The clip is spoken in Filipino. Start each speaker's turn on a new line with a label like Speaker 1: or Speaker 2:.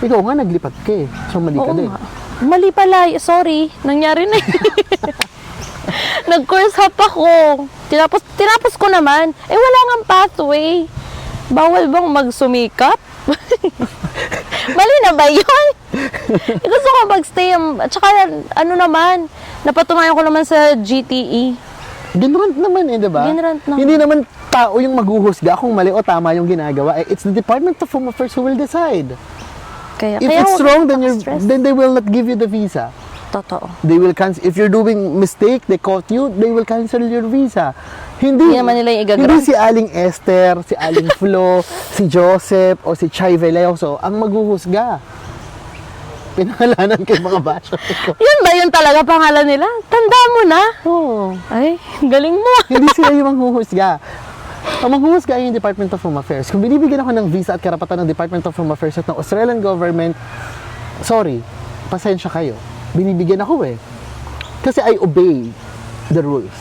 Speaker 1: Ikaw nga, naglipat ka eh. So, mali ka
Speaker 2: Oo
Speaker 1: din.
Speaker 2: nga. Mali pala. Sorry. Nangyari na yun. Nag-course hop ako. Tinapos, tinapos ko naman. Eh, wala nga pathway. Bawal bang magsumikap? Mali na ba yun? Eh, gusto ko magstay. um, At saka, ano naman, napatunayan ko naman sa. GTE.
Speaker 1: Ginrant naman eh, di ba?
Speaker 2: Ginrant naman.
Speaker 1: Hindi naman tao yung maghuhusga kung mali o tama yung ginagawa. Eh, It's the Department of Home Affairs who will decide.
Speaker 2: Kaya,
Speaker 1: If
Speaker 2: kaya
Speaker 1: it's wrong, then, you're,
Speaker 2: stress.
Speaker 1: then they will not give you the visa.
Speaker 2: Totoo.
Speaker 1: They will cancel. If you're doing mistake, they caught you, they will cancel your visa. Hindi,
Speaker 2: Hindi naman nila yung
Speaker 1: hindi si Aling Esther, si Aling Flo, si Joseph, o si Chai Velioso ang maghuhusga. Pinangalanan kay mga basher ko.
Speaker 2: Yun ba yun talaga pangalan nila? Tanda mo na.
Speaker 1: Oo.
Speaker 2: Ay, galing mo.
Speaker 1: hindi sila yung manghuhusga. Ang manghuhusga ay yung Department of Home Affairs. Kung binibigyan ako ng visa at karapatan ng Department of Home Affairs at ng Australian government, sorry, pasensya kayo. Binibigyan ako eh. Kasi I obey the rules.